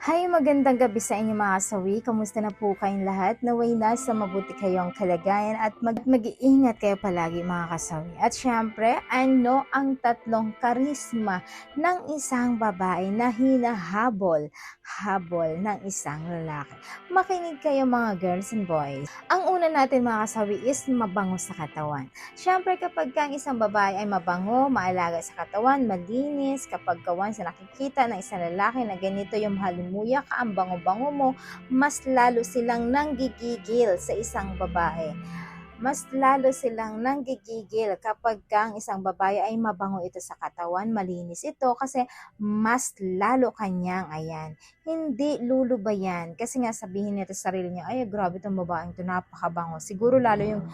Hi, magandang gabi sa inyo mga kasawi. Kamusta na po kayong lahat? Naway nasa mabuti kayong kalagayan at mag- mag-iingat kayo palagi mga kasawi. At syempre, ano ang tatlong karisma ng isang babae na hinahabol habol ng isang lalaki? Makinig kayo mga girls and boys. Ang una natin mga kasawi is mabango sa katawan. Syempre, kapag ka ang isang babae ay mabango, maalaga sa katawan, malinis, kapag kawan sa nakikita ng isang lalaki na ganito yung halimuyak ka, ang bango-bango mo, mas lalo silang nanggigigil sa isang babae. Mas lalo silang nanggigigil kapag ka ang isang babae ay mabango ito sa katawan, malinis ito kasi mas lalo kanyang ayan. Hindi lulubayan kasi nga sabihin nito sa sarili niya, ay grabe itong babaeng to, napakabango. Siguro lalo yung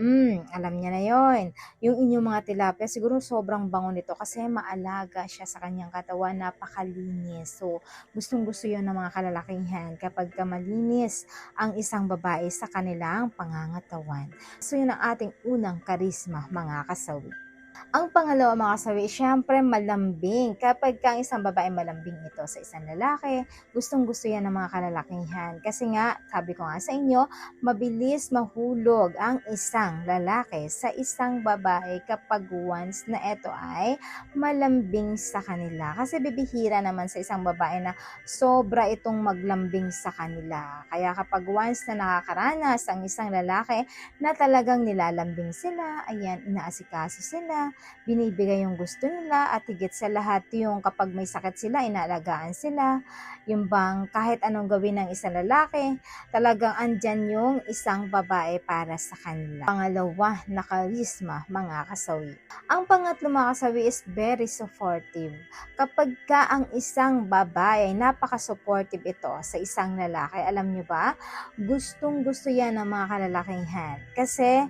Hmm, alam niya na yon. Yung inyong mga tilapia, siguro sobrang bango nito kasi maalaga siya sa kanyang katawan, napakalinis. So, gustong-gusto yon ng mga kalalakihan kapag ka malinis ang isang babae sa kanilang pangangatawan. So, yun ang ating unang karisma, mga kasawi. Ang pangalawa mga kasawi, syempre malambing. Kapag ka ang isang babae malambing ito sa isang lalaki, gustong gusto yan ng mga kalalakihan. Kasi nga, sabi ko nga sa inyo, mabilis mahulog ang isang lalaki sa isang babae kapag once na ito ay malambing sa kanila. Kasi bibihira naman sa isang babae na sobra itong maglambing sa kanila. Kaya kapag once na nakakaranas ang isang lalaki na talagang nilalambing sila, ayan, inaasikaso sila, binibigay yung gusto nila at higit sa lahat yung kapag may sakit sila, inaalagaan sila. Yung bang kahit anong gawin ng isang lalaki, talagang andyan yung isang babae para sa kanila. Pangalawa na karisma, mga kasawi. Ang pangatlo mga kasawi is very supportive. Kapag ka ang isang babae, napaka-supportive ito sa isang lalaki, alam nyo ba, gustong gusto yan ng mga kalalakihan. Kasi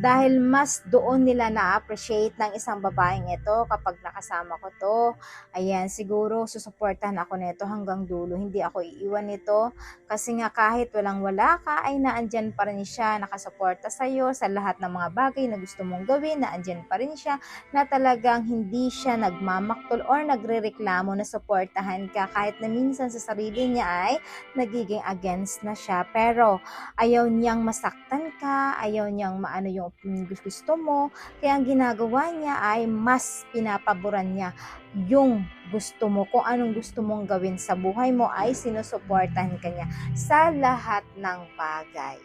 dahil mas doon nila na-appreciate ng isang babaeng ito kapag nakasama ko to, ayan, siguro susuportahan ako nito hanggang dulo. Hindi ako iiwan nito. Kasi nga kahit walang wala ka, ay naandyan pa rin siya, nakasuporta sa'yo sa lahat ng mga bagay na gusto mong gawin, naandyan pa rin siya, na talagang hindi siya nagmamaktol or nagrereklamo na suportahan ka. Kahit na minsan sa sarili niya ay nagiging against na siya. Pero ayaw niyang masaktan ka, ayaw niyang maano yung gusto mo, kaya ang ginagawa niya ay mas pinapaboran niya yung gusto mo, kung anong gusto mong gawin sa buhay mo ay sinusuportahan ka niya sa lahat ng bagay.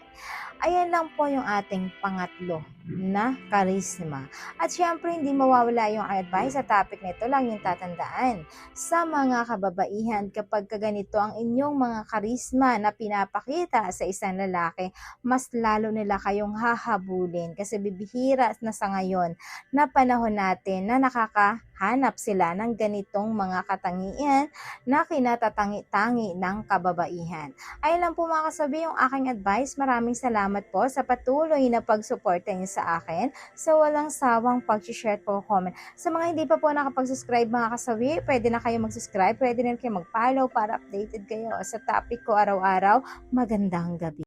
Ayan lang po yung ating pangatlo na karisma. At syempre, hindi mawawala yung advice sa topic nito lang yung tatandaan. Sa mga kababaihan, kapag kaganito ang inyong mga karisma na pinapakita sa isang lalaki, mas lalo nila kayong hahabulin kasi bibihira na sa ngayon na panahon natin na nakakahanap sila ng ganitong mga katangian na kinatatangi-tangi ng kababaihan. Ayun lang po mga kasabi yung aking advice. Maraming salamat po sa patuloy na pagsuporta niyo sa akin sa walang sawang pag-share po comment. Sa mga hindi pa po nakapag-subscribe mga kasawi, pwede na kayo mag-subscribe, pwede na kayo mag-follow para updated kayo sa topic ko araw-araw. Magandang gabi.